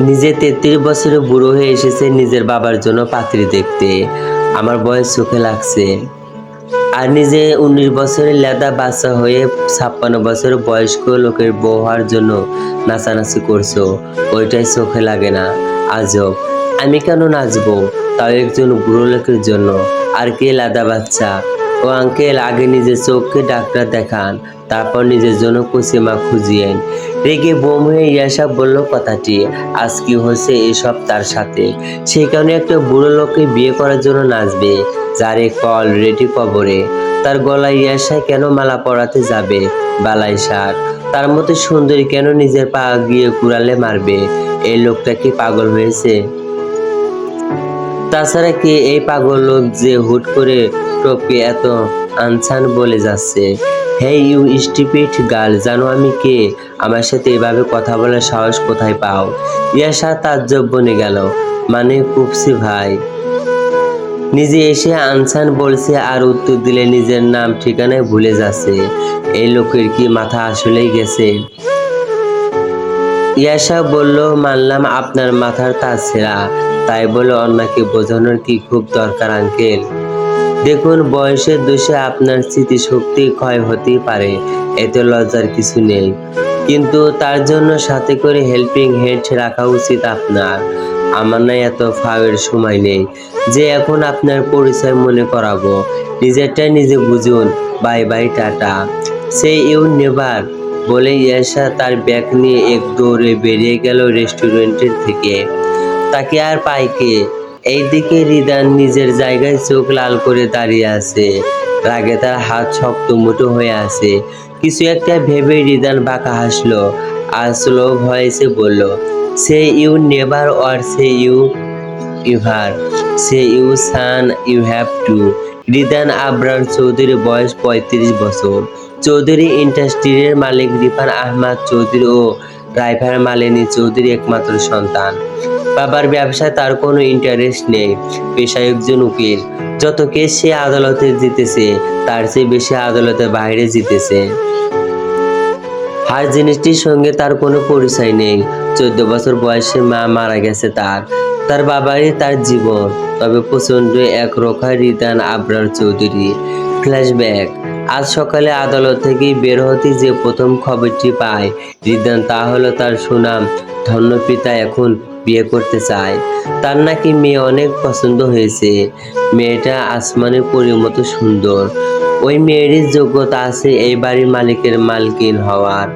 নিজে তেত্রিশ বছরে বুড়ো হয়ে এসেছে নিজের বাবার জন্য পাত্রী দেখতে। আমার বয়স চোখে লাগছে। আর নিজে উনিশ বছরের লেদা বাচ্চা হয়ে ছাপ্পান্ন বছর বয়স্ক লোকের বউ হওয়ার জন্য নাচানাচি করছ। ওইটাই চোখে লাগে না। আজব। আমি কেন নাচবো? তাও একজন বুড়ো লোকের জন্য। আর কে লাদা বাচ্চা? ও আঙ্কেল, আগে নিজের চোখকে ডাক্তার দেখান। তারপর নিজের জন্য কুসিমা খুঁজিয়েন। রেগে বোম হয়ে ইয়াসা বলল, কথাটি আজ কি হচ্ছে এসব তার সাথে? সেই কারণে একটা বুড়ো লোককে বিয়ে করার জন্য নাচবে, যারে কল রেডি কবরে? তার গলায় ইয়াসায় কেন মালা পরাতে যাবে? বালাই সার, তার মতো সুন্দরী কেন নিজের পা গিয়ে কুড়ালে মারবে? এই লোকটা কি পাগল হয়েছে? তাছাড়া কি এই পাগল লোক যে হুট করে টপকে এত আনছান বলে যাচ্ছে হে ইউ স্টিপিড গার্ল, জানো আমি কে? আমার সাথে এভাবে কথা বলার সাহস কোথায় পাও? ইয়াসা তাজ্জব বনে গেল মানে কুপসি ভাই? নিজে এসে আনসান বলছে আর উত্তর দিলে নিজের নাম ঠিকানায় ভুলে যাচ্ছে, এই লোকের কি মাথা আসলেই গেছে? ইয়াশা বলল, মানলাম আপনার মাথার তাছাড়া তাই বলে অন্যকে বোঝানোর কি খুব দরকার, আঙ্কেল? দেখুন, বয়সের দোষে আপনার স্মৃতিশক্তি ক্ষয় হতেই পারে, এতে লজ্জার কিছু নেই। কিন্তু তার জন্য সাথে করে হেল্পিং হ্যান্ড রাখা উচিত আপনার। আমার না এত ফাওয়ের সময় নেই যে এখন আপনার পরিচয় মনে করাবো। নিজেরটা নিজে বুঝুন। Bye bye, tata. Say you never বলে ইয়াসা তার ব্যাগ নিয়ে এক দৌড়ে বেরিয়ে গেল রেস্টুরেন্টের থেকে। তাকে আর পাইকে। এইদিকে রিদান নিজের জায়গায় চোখ লাল করে দাঁড়িয়ে আছে। রাগে তার হাত শক্ত মুঠো হয়ে আছে। কিছু একটা ভেবে রিদান বাঁকা হাসলো। আর স্লো ভয়েসে বলল, say you never or say you ever, say you sun, you have to. Ridan Abrar Chowdhury বয়স পঁয়ত্রিশ বছর। চৌধুরী ইন্ডাস্ট্রির মালিক রিফান আহমদ চৌধুরী ও ড্রাইভার মালিনী চৌধুরী একমাত্র সন্তান। বাবার ব্যবসায় তার কোনো ইন্টারেস্ট নেই, পেশায় একজন উকিল। যত কেস সে আদালতে জিতেছে, তার চেয়ে বেশি আদালতের বাইরে জিতেছে। হার জিনিসটির সঙ্গে তার কোনো পরিচয় নেই। চোদ্দ বছর বয়সে মা মারা গেছে তার। তার বাবারই তার জীবন, তবে প্রচণ্ড এক রোখা রিতান আবরার চৌধুরী। ফ্ল্যাশব্যাক আজ সকালে আদালত থেকে বের হতে যে প্রথম খবরটি পায় রিদান তা হলো তার সুনাম। ধন্য পিতা এখন বিয়ে করতে চায়। তার নাকি মেয়ে অনেক পছন্দ হয়েছে। মেয়েটা আসমানের পরির মতো সুন্দর। ওই মেয়েরই যোগ্যতা আছে এই বাড়ির মালিকের মালকিন হওয়ার।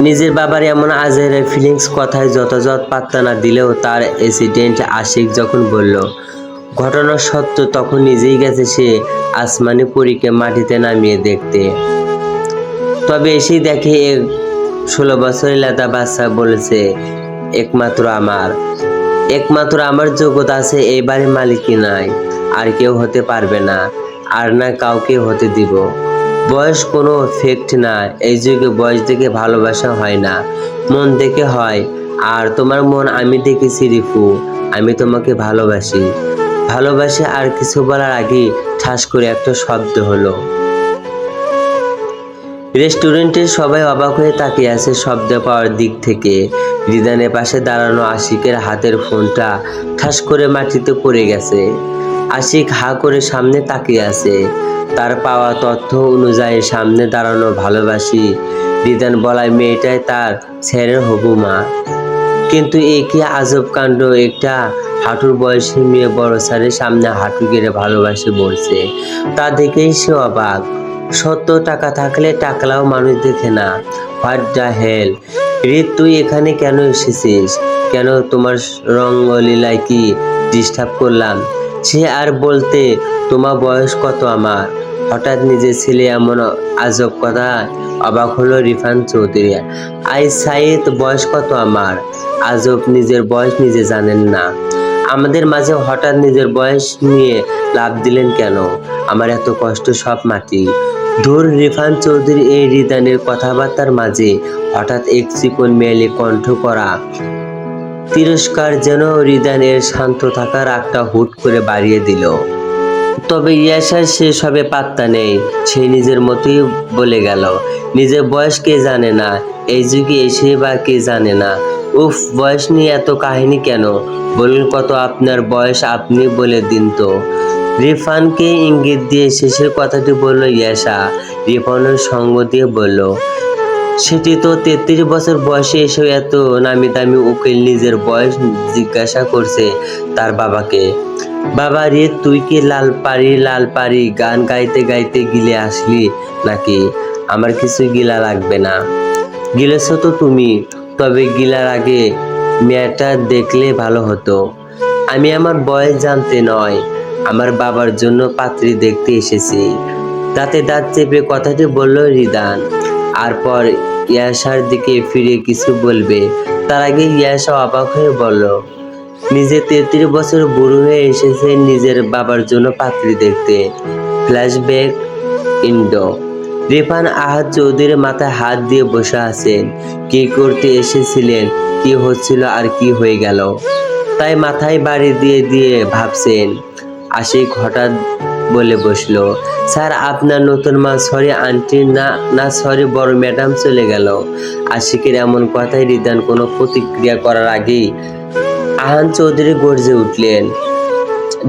নিজের বাবার এমন আজের ফিলিংস কথায় যথাযথ পাত্তা না দিলেও তার এসিডেন্ট আশিক যখন বলল ঘটনার সত্য তখন নিজেই গেছে সে আসমানি পরীকে মাটিতে নামিয়ে দেখতে। তবে এসেই দেখে ষোলো বছরের লেদা বাচ্চা বলেছে, একমাত্র আমার। একমাত্র আমার যোগ্যতা আছে, এই বাড়ির মালিকই নাই। আর কেউ হতে পারবে না, আর না কাউকে হতে দিব। বয়স কোনো ফেক্ট না, এই যুগে বয়স দেখে ভালোবাসা হয় না। মন দেখে হয়, আর তোমার মন আমি দেখেছি রিফু আমি তোমাকে ভালোবাসি। ভালোবাসি আর কিছু বলার আগে ঠাস করে একটা শব্দ হলো। রেস্টুরেন্টের সবাই অবাক হয়ে তাকিয়ে আছে শব্দ পাওয়ার দিক থেকে। রিদানের পাশে দাঁড়ানো আশিকের হাতের ফোনটা ঠাস করে মাটিতে পড়ে গেছে। আশিক হা করে সামনে তাকিয়ে আছে। তার পাওয়া তথ্য অনুযায়ী সামনে দাঁড়ানো ভালোবাসি রিদান বলায় মেয়েটাই তার ছেড়ের হবু মা। কিন্তু এ কি আজব কাণ্ড। একটা হাঁটুর বয়সী মেয়ে বড় স্যারের সামনে হাঁটু গেড়ে ভালোবাসে বলছে। তা দেখেই সে অবাক। সত্য টাকা থাকলে টাকলাও মানুষ দেখে না। হোয়াট দ্য হেল রিত তুই এখানে কেন এসেছিস? কেন তোমার রঙ্গলীলায় কি ডিস্টার্ব করলাম? সে আর বলতে, তোমার বয়স কত আমার? হঠাৎ নিজের ছেলে এমন আজব কথা অবাক হলো রিফান চৌধুরী। আই সাইদ, বয়স কত আমার? আজব, নিজের বয়স নিজে জানেন না। আমাদের মাঝে হঠাৎ নিজের বয়স নিয়ে লাভ দিলেন কেন? আমার এত কষ্ট সব মাটি। ধুর, রিফান চৌধুরী এই রিদানের কথাবার্তার মাঝে হঠাৎ এক চিকন মেয়েলে কণ্ঠ করা। তিরস্কার যেন রিদানের শান্ত থাকার একটা হুট করে বাড়িয়ে দিল। তবে ইয়াসার সে সবে পাত্তা নেই। সে নিজের মতোই বলে গেল, নিজের বয়স কে জানে না? এই যুগে এসে বা কে জানে না? উফ, বয়স নিয়ে এত কাহিনী কেন? বলুন কত আপনার বয়স আপনি বলে দিন তো। রিফানকে ইঙ্গিত দিয়ে শেষের কথাটি বলল ইয়াসা। রিফানের সঙ্গ দিয়ে বলল, সেটি তো তেত্রিশ বছর বয়সে এসে এত নামি দামি উকিল নিজের বয়স জিজ্ঞাসা করছে তার বাবাকে। বাবা রে তুই কি লাল পারি লাল পারি গান গাইতে গাইতে গিলে আসলি নাকি? আমার কিছু গিলা লাগবে না। গিলেছ তো তুমি, তবে গিলার আগে মেয়েটা দেখলে ভালো হতো। আমি আমার বয়স জানতে নয়, আমার বাবার জন্য পাত্রী দেখতে এসেছি। দাঁতে দাঁত চেপে কথাটি বলল রিদান। আর পর ইয়াসার দিকে ফিরে কিছু বলবে। তার আগে ইয়াসা অবাক হয়ে বলল নিজে তেত্রিশ বছর বুড়ো হয়ে এসেছে নিজের বাবার জন্য পাত্রী দেখতে। ফ্ল্যাশব্যাক ইন্ডো রিফান আহাদ চৌধুরীর মাথায় হাত দিয়ে বসে আছেন কি করতে এসেছিলেন? কি হচ্ছিল আর কি হয়ে গেল? তাই মাথায় বাড়ি দিয়ে দিয়ে ভাবছেন। আশিক হঠাৎ বলে বসল, স্যার, আপনার নতুন মা, সরি আন্টি, না না, সরি, বড় ম্যাডাম চলে গেল। আশিকের এমন কথায় রিদান কোনো প্রতিক্রিয়া করার আগেই আহান চৌধুরী গর্জে উঠলেন,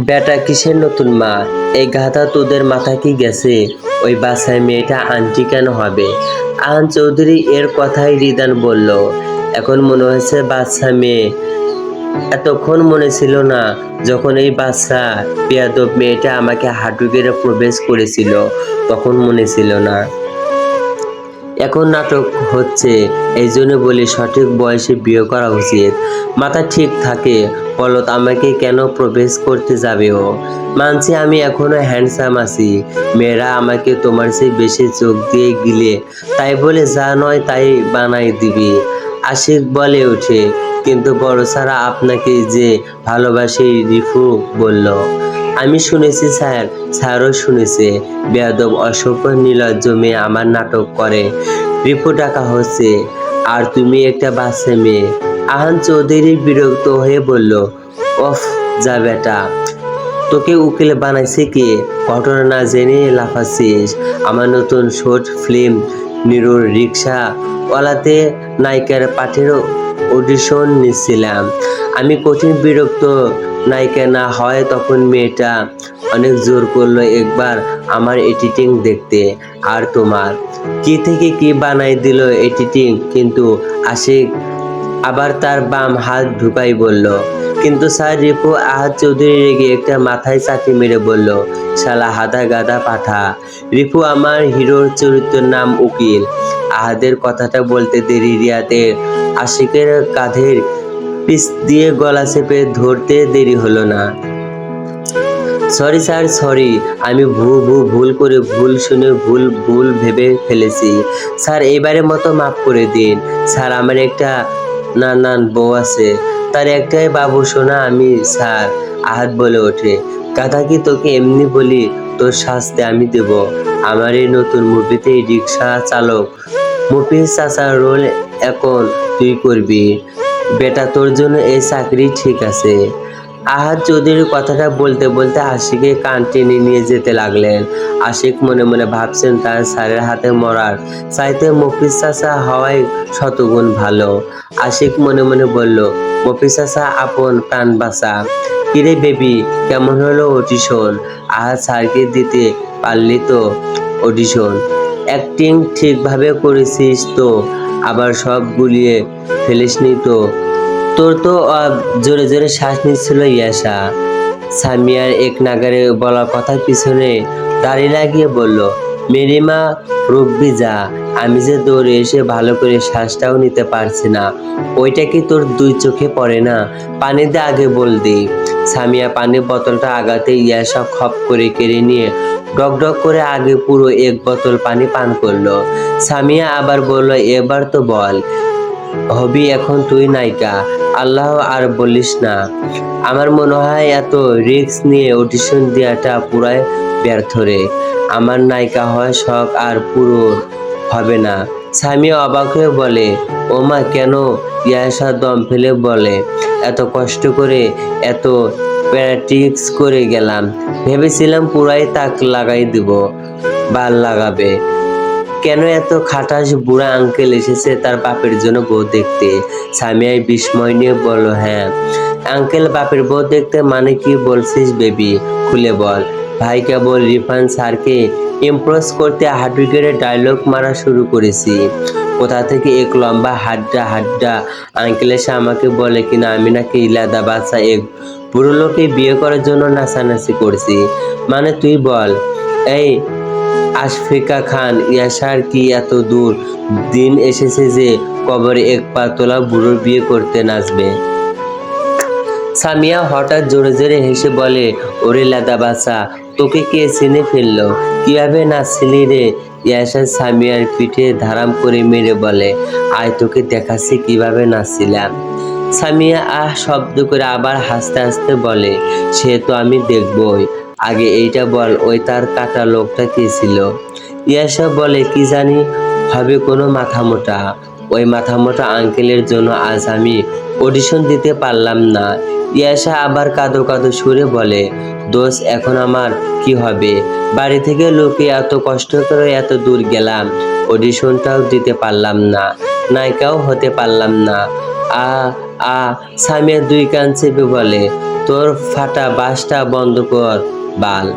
বেটা, কিসের নতুন মা? এই গাধা তোদের মাথা কি গেছে? ওই বাসায় মেয়েটা আন্টি কেন হবে? আহান চৌধুরী এর কথাই রিদান বলল, এখন মনে হয়েছে বাচ্চা মেয়ে। এতক্ষণ মনে ছিল না, যখন এই বাচ্চা পেয়াদব মেয়েটা আমাকে হাঁটু গেড়ে প্রবেশ করেছিল, তখন মনে ছিল না। এখন নাটক হচ্ছে এই জন্য বলি সঠিক বয়সে বিয়ে করা উচিত। মাথা ঠিক থাকে বলত আমাকে কেন প্রবেশ করতে যাবে ও? মানছি আমি এখনও হ্যান্ডসাম আছি। মেয়েরা আমাকে তোমার চেয়ে বেশি চোখ দিয়ে গিলে, তাই বলে যা নয় তাই বানাই দিবি। আশিক বলে ওঠে, কিন্তু বড় সারা আপনাকে যে ভালোবাসে রিফু বলল আমি শুনেছি স্যার, স্যারও শুনেছে, বেয়াদব, অসভ্য নির্লজ্জ মেয়ে আমার নাটক করে। রিপু ডাকা হচ্ছে, আর তুমি একটা বাচ্চা মেয়ে। আহান চৌধুরী বিরক্ত হয়ে বলল অফ যা বেটা। তোকে উকিল বানাইছে কে? ঘটনা না জেনে লাফাচ্ছিস। আমার নতুন শর্ট ফিল্ম নিরুর রিক্সা ওয়ালাতে নায়িকার পাঠের অডিশন নিচ্ছিলাম। আমি কঠিন বিরক্ত নায়িকা না হয় তখন মেয়েটা অনেক জোর করল একবার আমার এডিটিং দেখতে। আর তোমার? কি থেকে কি বানাই দিল এডিটিং কিন্তু আশিক আবার তার বাম হাত ঢুকাই বলল, কিন্তু স্যার, রিপু আহাদ চৌধুরী রেগে একটা মাথায় চাকরি মেরে বলল, শালা হাদা গাদা পাঠা। রিপু আমার হিরোর চরিত্রের নাম উকিল। আহাদের কথাটা বলতে দেরি, রিয়াদের আশিকের কাঁধের পিস দিয়ে গলা চেপে ধরতে দেরি হলো না। Sorry sir, sorry. আমি ভু ভু, ভুল করে ভুল শুনে ভুল ভুল ভেবে ফেলেছি। স্যার, এবারের মতো মাফ করে দিন। স্যার, আমার একটা নানান বউ আছে। তার একটাই বাবু শোনা আমি স্যার। আহাত বলে ওঠে। গাধা কি তোকে এমনি বলি, তোর শাস্তি আমি দেব। আমার এই নতুন মুভিতে রিক্সা চালক মুফিস চাচার রোল এখন তুই করবি। বেটা, তোর জন্য এই চাকরি ঠিক আছে। আহাদ চৌধুরীর কথাটা বলতে বলতে আশিকে কান টেনে নিয়ে যেতে লাগলেন। আশিক মনে মনে ভাবছেন, তার স্যারের হাতে মরার চাইতে মফিজ চাচা হওয়াই শতগুণ ভালো। আশিক মনে মনে বলল, মফিজ চাচা, আপন প্রাণ বাঁচা। কিরে বেবি, কেমন হলো অডিশন আহাদ স্যারকে দিতে পারলি তো অডিশন অ্যাক্টিং ঠিকভাবে করেছিস তো। আবার সব গুলিয়ে ফেলিসনি তো। তোর তো জোরে জোরে শ্বাস নিচ্ছিল ইয়াসা। সামিয়ার এক নাগারে বলা কথার পিছনে দাড়ি লাগিয়ে বলল মেরিমা রুকবি যা। আমি যে দৌড়ে এসে ভালো করে শ্বাসটাও নিতে পারছি না। ওইটা কি তোর দুই চোখে পড়ে না? পানিতে আগে বল দি। সামিয়া পানির বোতলটা আগাতে ইয়াসা খপ করে কেড়ে নিয়ে ডক ডক করে আগে পুরো এক বোতল পানি পান করল। সামিয়া আবার বলল, এবার তো বল। হবি, এখন তুই নায়িকা। আল্লাহ আর বলিস না। আমার মনে হয় এত রিস্ক নিয়ে অডিশন দেওয়াটা পুরাই ব্যর্থ রে। আমার নায়িকা হয় শখ আর পুরো হবে না। সামিয়া অবাক হয়ে বলে, ওমা, কেন ইয়াসা দম ফেলে বলে? এত কষ্ট করে এত প্র্যাকটিস করে গেলাম। ভেবেছিলাম পুরাই তাক লাগাই দিব, বাল লাগাবে। কেন এত খাটাস বুড়া আঙ্কেল এসেছে তার বাপের জন্য বউ দেখতে? সামিয়াই বিস্ময় নিয়ে বলল হ্যাঁ আঙ্কেল বাপের বউ দেখতে মানে কি বলছিস বেবি খুলে বল। ভাই কেবল রিফান স্যারকে ইমপ্রেস করতে হাঁটু গেড়ে ডায়লগ মারা শুরু করেছি। কোথা থেকে এক লম্বা হাড্ডা হাড্ডা আঙ্কেল এসে আমাকে বলে, কিনা আমি নাকি ইলাদা বাচ্চা এক বুড়ো লোকে বিয়ে করার জন্য নাচানাচি করছি। মানে তুই বল, এই আশফিকা খান, ইয়াসার কি এত দূর? দিন এসেছে যে কবরে এক পা তোলা বুড়োর বিয়ে করতে নাচবে। সামিয়া হঠাৎ জোরে জোরে হেসে বলে, ওরে লাদা বাসা তোকে কে চিনে ফেলল? কীভাবে নাচছিলি রে? ইয়াসা সামিয়ার পিঠে ধারাম করে মেরে বলে, আয়, তোকে দেখাচ্ছি কীভাবে নাচছিলাম। সামিয়া আহ শব্দ করে আবার হাসতে হাসতে বলে, সে তো আমি দেখবই। আগে এইটা বল, ওই তার কাটা লোকটা কে ছিল? ইয়াসা বলে, কি জানি, হবে কোনো মাথা মোটা। ওই মাথা মোটা আঙ্কেলের জন্য আজ আমি অডিশন দিতে পারলাম না। ইয়াসা আবার কাঁদো কাঁদো সুরে বলে দোষ এখন আমার কি হবে? বাড়ি থেকে লোকে এত কষ্ট করে এত দূর গেলাম অডিশনটাও দিতে পারলাম না, নায়িকাও হতে পারলাম না। আ আ, সামিয়া দুই কান চেপে বলে, তোর ফাটা বাসটা বন্ধ কর, বাল।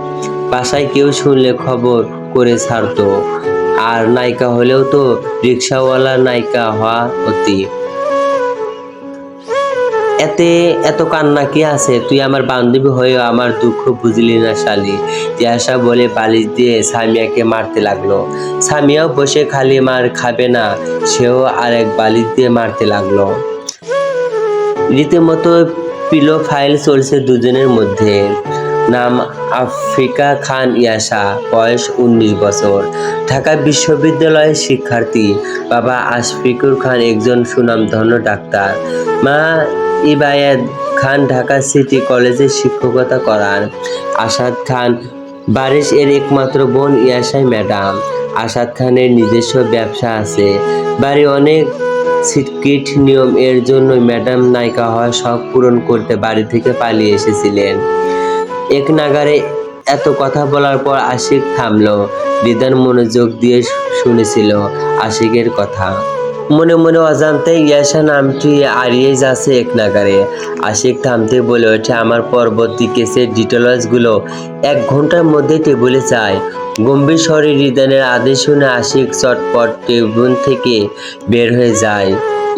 বাসায় কেউ শুনলে খবর করে ছাড়তো। আর নায়িকা হলেও তো রিক্সাওয়ালা নায়িকা হওয়া অতি। এতে এত কান্না কি আছে? তুই আমার বান্ধবী হয়েও আমার দুঃখ বুঝলি না শালি। তিয়াসা বলে বালিশ দিয়ে সামিয়াকে মারতে লাগল। সামিয়াও বসে খালি মার খাবে না, সেও আরেক বালিশ দিয়ে মারতে লাগল। রীতিমতো পিলো ফাইল চলছে দুজনের মধ্যে। নাম আফ্রিকা খান ইয়াসা, বয়স উনিশ বছর। ঢাকা বিশ্ববিদ্যালয়ের শিক্ষার্থী বাবা আশফিকুর খান একজন সুনামধন্য ডাক্তার। মা ইবায়াত খান ঢাকা সিটি কলেজে শিক্ষকতা করান। আসাদ খান বারিশ এর একমাত্র বোন ইয়াসাই ম্যাডাম। আসাদ খানের নিজস্ব ব্যবসা আছে। বাড়ি অনেক সিটকিট নিয়ম এর জন্য ম্যাডাম নায়িকা হওয়ার শখ পূরণ করতে বাড়ি থেকে পালিয়ে এসেছিলেন। এক নাগারে এত কথা বলার পর আশিক থামলো। বিধান মনোযোগ দিয়ে শুনেছিল আশিকের কথা। মনে মনে অজান্তে ইয়াসা নামটি হারিয়ে যাচ্ছে এক নাগারে। আশিক থামতে বলে ওঠে, আমার পরবর্তী কেসের ডিটেলসগুলো এক ঘণ্টার মধ্যে টেবিলে চাই গম্ভীর স্বরে রিদানের আদেশ শুনে আশিক চটপট টেবিল থেকে বের হয়ে যায়।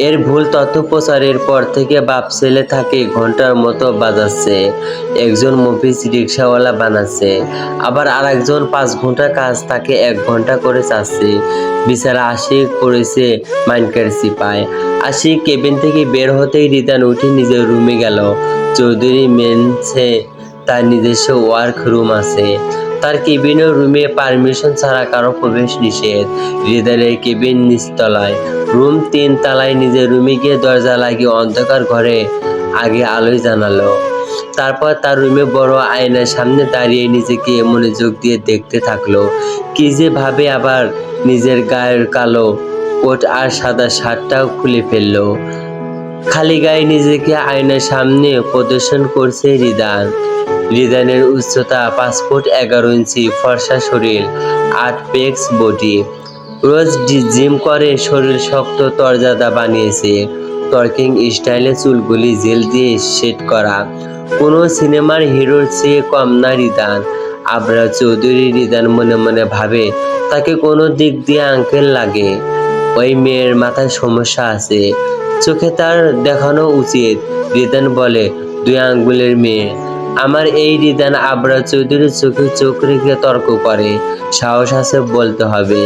এর ভুল তথ্য প্রচারের পর থেকে বাপ ছেলে থাকে ঘণ্টার মতো বাজাচ্ছে, একজন মফিস রিক্সাওয়ালা বানাচ্ছে, আবার আরেকজন পাঁচ ঘণ্টা কাজ তাকে এক ঘণ্টা করে চাচ্ছে। বিচারা আশিক পড়েছে মাইনকার সিপায় আশিক কেবিন থেকে বের হতেই রিদান উঠে নিজের রুমে গেল। চৌধুরী মেনসে তার নিজস্ব ওয়ার্ক রুম আছে। তার কেবিনের রুমে পারমিশন ছাড়া কারও প্রবেশ নিষেধ। হৃদয়ের কেবিন নিচতলায়। রুম তিন তলায় নিজের রুমে গিয়ে দরজা লাগিয়ে অন্ধকার ঘরে আগে আলোয় জানালো। তারপর তার রুমে বড় আয়নার সামনে দাঁড়িয়ে নিজেকে মনোযোগ দিয়ে দেখতে থাকল। কি যে ভাবে আবার নিজের গায়ের কালো কোট আর সাদা শার্টটাও খুলে ফেলল। খালি গায়ে নিজেকে আয়নার সামনে প্রদর্শন করছে রিদান। রিদানের উচ্চতা পাঁচ ফুট এগারো ইঞ্চি, ফর্সা শরীর, আট পেক্স বডি। রোজ জিম করে, শরীর শক্ত তরজাদা বানিয়েছে। টর্কিং স্টাইলে চুলগুলি জেল দিয়ে সেট করা। কোনো সিনেমার হিরোর চেয়ে কম না রিদান। আবরা চৌধুরী রিদান মনে মনে ভাবে, তাকে কোনো দিক দিয়ে আঙ্কেল লাগে। ওই মেয়ের মাথায় সমস্যা আছে। চোখে তার দেখানো উচিত। রিদান বলে, দুই আঙ্গুলের মেয়ে। আমার এই রিদান আবরা চৌধুরীর চোখে চোখ রেখে তর্ক করে। সাহস আছে বলতে হবে।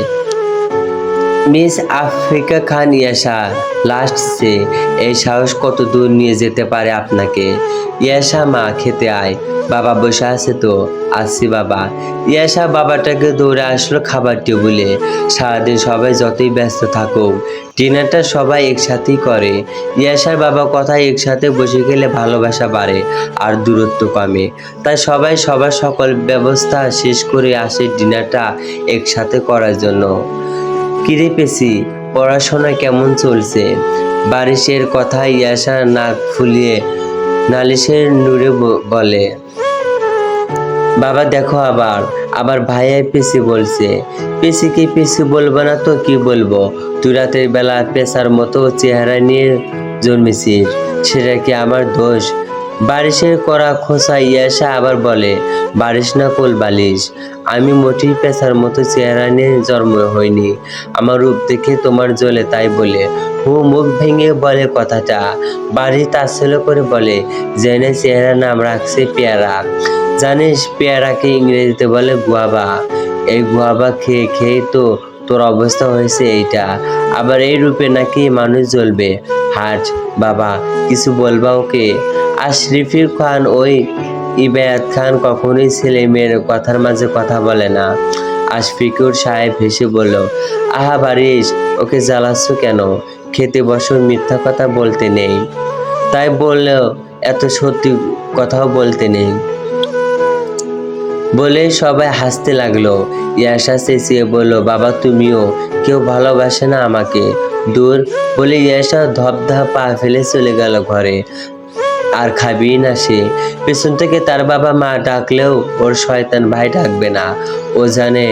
Miss Africa Khan Yasa, last সে এই সাহস কত দূর নিয়ে যেতে পারে আপনাকে? ইয়াসা, মা, খেতে আয়। বাবা বসে আছে তো? আসছি বাবা। ইয়াসা, বাবাটাকে দৌড়ে আসলো খাবার টেবিলে। সারাদিন সবাই যতই ব্যস্ত থাকুক, ডিনারটা সবাই একসাথেই করে। ইয়াসার বাবা কথা একসাথে বসে গেলে ভালোবাসা বাড়ে আর দূরত্ব কমে। তাই সবাই সবার সকল ব্যবস্থা শেষ করে আসে ডিনারটা একসাথে করার জন্য। কিরে পেছি পড়াশোনা কেমন চলছে? বারিশের কথা ইয়াসা নাক ফুলিয়ে নালিশের নূরে বলে। বাবা দেখো আবার আবার ভাইয়া পিসি বলছে। পিসিকে পিসি বলব না তো কি বলব? তুই রাতের বেলা পেশার মতো চেহারা নিয়ে জন্মেছিস, সেটা কি আমার দোষ? বারিশের করা খোসা ইয়াসা আবার বলে, বারিশ না কোল বালিশ? আমি মোটেই পেশার মতো চেহারা নিয়ে জন্ম হয়নি আমার রূপ দেখে তোমার জ্বলে তাই বলে, হু, মুখ ভেঙে বলে কথাটা। বাড়ি তাচ্ছল্য করে বলে, জেনে চেহারা নাম রাখছে পেয়ারা। জানিস পেয়ারাকে ইংরেজিতে বলে গুয়াবা এই গুয়াবা খেয়ে খেয়ে তো তোর অবস্থা হয়েছে এইটা। আবার এই রূপে নাকি মানুষ জ্বলবে। হাট, বাবা, কিছু বলবা ওকে আশরিফির খান ওই ইবায়াত খান কখনোই ছেলে মেয়ের কথার মাঝে কথা বলে না। আশফিকুর সাহেব হেসে বলল, আহা বারিশ, ওকে জ্বালাচ্ছ কেন? খেতে বসো, মিথ্যা কথা বলতে নেই। তাই বললেও এত সত্যি কথাও বলতে নেই। বলে সবাই হাসতে লাগল। ইয়াসা চেঁচিয়ে বলল, বাবা, তুমিও, কেউ ভালোবাসে না আমাকে। দূর। বলে ইয়াসা ধপধপ পা ফেলে চলে গেল ঘরে। আর খাবি না সে। পেছন থেকে তার বাবা মা ডাকলেও ওর শয়তান ভাই ডাকবে না। ও জানে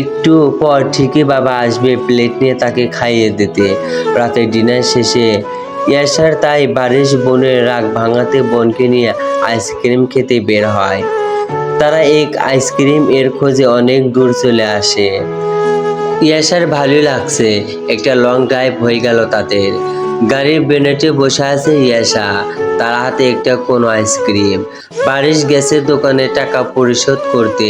একটু পর ঠিকই বাবা আসবে প্লেট নিয়ে তাকে খাইয়ে দিতে। রাতে ডিনার শেষে ইয়াসার তাই বারিশ বোনের রাগ ভাঙাতে বোনকে নিয়ে আইসক্রিম খেতে বের হয়। তারা এক আইসক্রিম এর খোঁজে অনেক দূর চলে আসে। ইয়াসার ভালোই লাগছে, একটা লং ড্রাইভ হয়ে গেল তাদের। গাড়ির বেনেটে বসে আছে ইয়াসা। তার হাতে একটা কোনো আইসক্রিম। বারিশ গ্যাসের দোকানে টাকা পরিশোধ করতে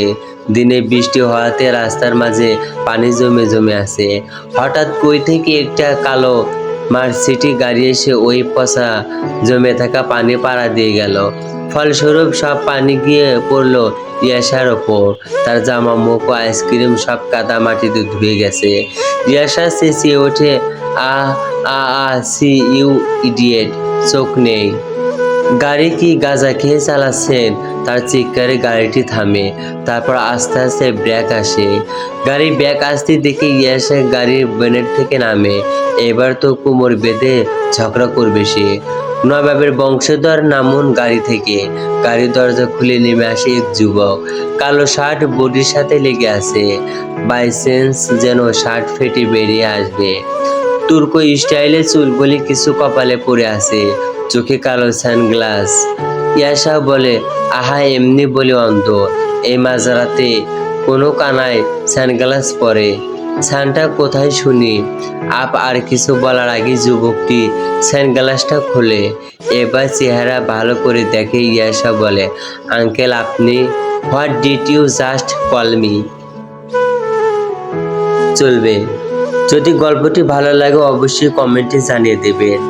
দিনে বৃষ্টি হওয়াতে রাস্তার মাঝে পানি জমে জমে আছে। হঠাৎ কই থেকে একটা কালো মার্সিটি গাড়ি এসে ওই পচা জমে থাকা পানি পাড়া দিয়ে গেল। ফলস্বরূপ সব পানি গিয়ে পড়ল ইয়াসার ওপর। তার জামা, মুখ আইসক্রিম সব কাদা মাটিতে ধুয়ে গেছে। ইয়াসা চেঁচিয়ে ওঠে ah ah ah see, you, idiot, চোখ নেই। গাড়ি কি গাঁজা খেয়ে চালাচ্ছেন? তার চিৎকারে গাড়িটি থামে, তারপর আস্তে আস্তে ব্রেক আসে। গাড়ি ব্যাক আসতে দেখে ইয়াসা গাড়ির বেনেট থেকে নামে। এবার তো কোমর বেঁধে ঝগড়া করবে সে। নবাবের বংশধর নামুন গাড়ি থেকে। গাড়ির দরজা খুলে নেমে আসে এক যুবক। কালো শার্ট, বডির সাথে লেগে আছে। বাইসেন্স যেন শার্ট ফেটে বেরিয়ে আসবে। তুর্কো স্টাইলে চুল বলে কিছু কপালে পড়ে আছে, চোখে কালো সানগ্লাস। ইয়াসা বলে, আহা, এমনি বলে অন্ধ। এই মাঝরাতে কোনো কানায় সানগ্লাস পরে সানটা কোথায় শুনি? আপ আর কিছু বলার আগে যুবকটি সানগ্লাসটা খোলে। এবার চেহারা ভালো করে দেখে ইয়াসা বলে, আঙ্কেল, আপনি what did you just call me? চলবে। যদি গল্পটি ভালো লাগে অবশ্যই কমেন্টে জানিয়ে দেবেন।